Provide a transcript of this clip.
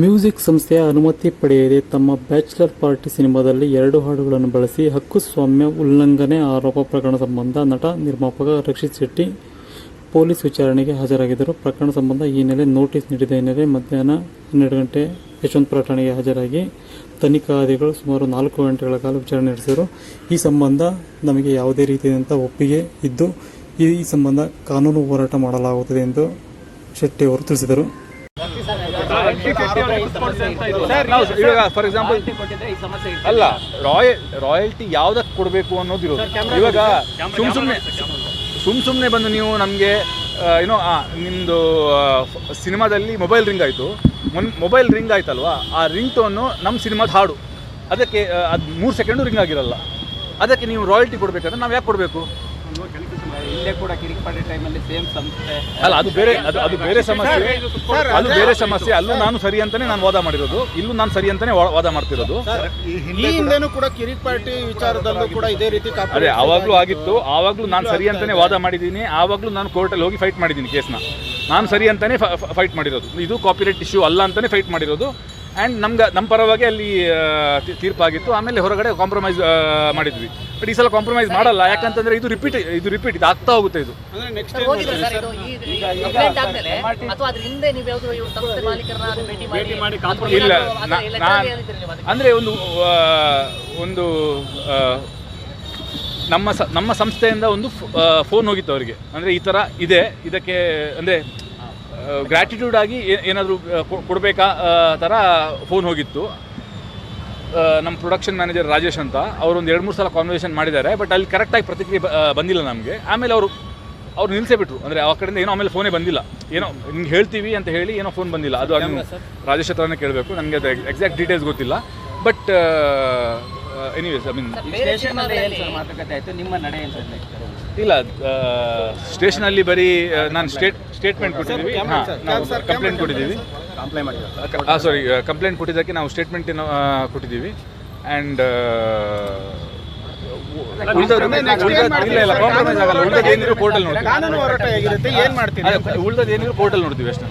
Music ಸಂಸ್ಥೆಯ ಅನುಮತಿ ಪಡೆಯದೆ ತಮ್ಮ ಬ್ಯಾಚುಲರ್ ಪಾರ್ಟಿ ಸಿನಿಮಾದಲ್ಲಿ ಎರಡು ಹಾಡುಗಳನ್ನು ಬಳಸಿ ಹಕ್ಕುಸ್ವಾಮ್ಯ ಉಲ್ಲಂಘನೆ ಆರೋಪ ಪ್ರಕರಣ ಸಂಬಂಧ ನಟ ನಿರ್ಮಾಪಕ ರಕ್ಷಿತ್ ಶೆಟ್ಟಿ ಪೊಲೀಸ್ ವಿಚಾರಣೆಗೆ ಹಾಜರಾಗಿದ್ದರು. ಪ್ರಕರಣ ಸಂಬಂಧ ಈ ಹಿನ್ನೆಲೆ ನೋಟಿಸ್ ನೀಡಿದ ಹಿನ್ನೆಲೆ ಮಧ್ಯಾಹ್ನ ಹನ್ನೆರಡು ಗಂಟೆ ಯಶವಂತಪುರ ಠಾಣೆಗೆ ಹಾಜರಾಗಿ ತನಿಖಾಧಿಕಾರಿಗಳು ಸುಮಾರು ನಾಲ್ಕು ಗಂಟೆಗಳ ಕಾಲ ವಿಚಾರಣೆ ನಡೆಸಿದರು. ಈ ಸಂಬಂಧ ನಮಗೆ ಯಾವುದೇ ರೀತಿಯಾದಂಥ ಒಪ್ಪಿಗೆ ಇದ್ದು ಈ ಸಂಬಂಧ ಕಾನೂನು ಹೋರಾಟ ಮಾಡಲಾಗುತ್ತದೆ ಎಂದು ಶೆಟ್ಟಿ ಅವರು ತಿಳಿಸಿದರು. ಇವಾಗ ಫಾರ್ ಎಕ್ಸಾಂಪಲ್. ಅಲ್ಲ ರಾಯಲ್ ರಾಯಲ್ಟಿ ಯಾವ್ದಕ್ಕೆ ಕೊಡಬೇಕು ಅನ್ನೋದಿರೋದು ಇವಾಗ ಸುಮ್ ಸುಮ್ನೆ ಸುಮ್ ಸುಮ್ನೆ ಬಂದು ನೀವು ನಮಗೆ ಏನೋ ನಿಮ್ಮದು ಸಿನಿಮಾದಲ್ಲಿ ಮೊಬೈಲ್ ರಿಂಗ್ ಆಯಿತು ಮೊಬೈಲ್ ರಿಂಗ್ ಆಯ್ತಲ್ವಾ ಆ ರಿಂಗ್ ಟೋನು ನಮ್ಮ ಸಿನಿಮಾದ ಹಾಡು ಅದಕ್ಕೆ ಅದು ಮೂರು ಸೆಕೆಂಡು ರಿಂಗ್ ಆಗಿರಲ್ಲ ಅದಕ್ಕೆ ನೀವು ರಾಯಲ್ಟಿ ಕೊಡಬೇಕಾದ್ರೆ ನಾವು ಯಾಕೆ ಕೊಡಬೇಕು ಇಲ್ಲೇ ಕೂಡ ಕಿರಿಕ್ಪಾಡಿ ಟೈಮಲ್ಲಿ ಸೇಮ್ ಸಂಸ್ಥೆ. ಅಲ್ಲ ಅದು ಬೇರೆ ಅದು ಅದು ಬೇರೆ ಸಮಸ್ಯೆ. ಅದು ಬೇರೆ ಸಮಸ್ಯೆ. ಅಲ್ಲೂ ನಾನು ಸರಿ ಅಂತಾನೆ ನಾನು ವಾದ ಮಾಡಿರೋದು. ಇಲ್ಲೂ ನಾನು ಸರಿ ಅಂತಾನೆ ವಾದ ಮಾಡ್ತಿರೋದು. ಈ ಹಿಂದೆನೂ ಕೂಡ ಕಿರಿಕ್ ಪಾರ್ಟಿ ವಿಚಾರದಲ್ಲೂ ಕೂಡ ಇದೇ ರೀತಿ ಅದೇ ಆವಾಗಲೂ ಆಗಿತ್ತು. ಆವಾಗಲೂ ನಾನು ಸರಿ ಅಂತಾನೆ ವಾದ ಮಾಡಿದ್ದೀನಿ. ಆವಾಗಲೂ ನಾನು ಕೋರ್ಟಲ್ಲಿ ಹೋಗಿ ಫೈಟ್ ಮಾಡಿದ್ದೀನಿ ಕೇಸ್ನ ನಾನು ಸರಿ ಅಂತಾನೆ ಫೈಟ್ ಮಾಡಿರೋದು. ಇದು ಕಾಪಿರೈಟ್ ಇಶ್ಯೂ ಅಲ್ಲ ಅಂತಾನೆ ಫೈಟ್ ಮಾಡಿರೋದು. ಆ್ಯಂಡ್ ನಮ್ಗೆ ನಮ್ಮ ಪರವಾಗಿ ಅಲ್ಲಿ ತೀರ್ಪಾಗಿತ್ತು. ಆಮೇಲೆ ಹೊರಗಡೆ ಕಾಂಪ್ರಮೈಸ್ ಮಾಡಿದ್ವಿ. ಬಟ್ ಈ ಸಲ ಕಾಂಪ್ರಮೈಸ್ ಮಾಡಲ್ಲ. ಯಾಕಂತಂದ್ರೆ ಇದು ರಿಪೀಟ್ ಇದು ರಿಪೀಟ್ ಇದು ಆಗ್ತಾ ಹೋಗುತ್ತೆ ಇದು. ಅಂದ್ರೆ ನೆಕ್ಸ್ಟ್ ಸರ್, ಸರ್ ಇದು ಈ ಕಂಪ್ಲೇಂಟ್ ಆದ್ಮೇಲೆ ಅಥವಾ ಅದ್ರ ಹಿಂದೆ ನೀವು ಯಾವ್ದು ಇವ್ರ ಸಂಸ್ಥೆ ಮಾಲೀಕರನ್ನ ಭೇಟಿ ಮಾಡಿ ಇಲ್ಲ ಅಂದ್ರೆ ಒಂದು ಒಂದು ನಮ್ಮ ಸ ನಮ್ಮ ಸಂಸ್ಥೆಯಿಂದ ಒಂದು ಫೋನ್ ಹೋಗಿತ್ತು ಅವರಿಗೆ. ಅಂದರೆ ಈ ಥರ ಇದೆ. ಇದಕ್ಕೆ ಅಂದರೆ ಗ್ರ್ಯಾಟಿಟ್ಯೂಡ್ ಆಗಿ ಏನಾದರೂ ಕೊಡಬೇಕಾ ಥರ ಫೋನ್ ಹೋಗಿತ್ತು. ನಮ್ಮ ಪ್ರೊಡಕ್ಷನ್ ಮ್ಯಾನೇಜರ್ ರಾಜೇಶ್ ಅಂತ ಅವರು ಒಂದು ಎರಡು ಮೂರು ಸಲ ಕಾನ್ವರ್ಸೇಷನ್ ಮಾಡಿದ್ದಾರೆ ಬಟ್ ಅಲ್ಲಿ ಕರೆಕ್ಟಾಗಿ ಪ್ರತಿಕ್ರಿಯೆ ಬಂದಿಲ್ಲ ನಮಗೆ. ಆಮೇಲೆ ಅವರು ಅವ್ರು ನಿಲ್ಲಿಸೇ ಬಿಟ್ರು. ಅಂದರೆ ಆ ಕಡೆಯಿಂದ ಏನೋ ಆಮೇಲೆ ಫೋನೇ ಬಂದಿಲ್ಲ. ಏನೋ ನಿಮ್ಗೆ ಹೇಳ್ತೀವಿ ಅಂತ ಹೇಳಿ ಏನೋ ಫೋನ್ ಬಂದಿಲ್ಲ. ಅದು ಅದು ರಾಜೇಶ್ ಹತ್ರನೇ ಕೇಳಬೇಕು. ನನಗೆ ಅದು ಎಕ್ಸಾಕ್ಟ್ ಡೀಟೇಲ್ಸ್ ಗೊತ್ತಿಲ್ಲ. ಬಟ್ ಎನಿವೇಸ್ ಐ ಮೀನ್ ಮಾತುಕತೆ ಆಯಿತು? ನಿಮ್ಮ ನಡೆ? ಇಲ್ಲ ಸ್ಟೇಷನಲ್ಲಿ ಬರೀ ನಾನು ಸ್ಟೇಟ್ ಸ್ಟೇಟ್ಮೆಂಟ್ ಕೊಟ್ಟಿದ್ದೀವಿ. ಹಾಂ ನಾವು ಕಂಪ್ಲೇಂಟ್ ಕೊಟ್ಟಿದ್ದೀವಿ. ಸಾರಿ ಕಂಪ್ಲೇಂಟ್ ಕೊಟ್ಟಿದ್ದಕ್ಕೆ ನಾವು ಸ್ಟೇಟ್ಮೆಂಟ್ ಕೊಟ್ಟಿದ್ದೀವಿ. ಆ್ಯಂಡ್ ಪೋರ್ಟಲ್ ಏನಿದ್ರು ನೋಡ್ತೀವಿ. ಪೋರ್ಟಲ್ ಮಾಡ್ತೀರಿ? ಉಳಿದದ್ದು ಏನಿದ್ರು ಪೋರ್ಟಲ್ ನೋಡ್ತೀವಿ ಅಷ್ಟೇ.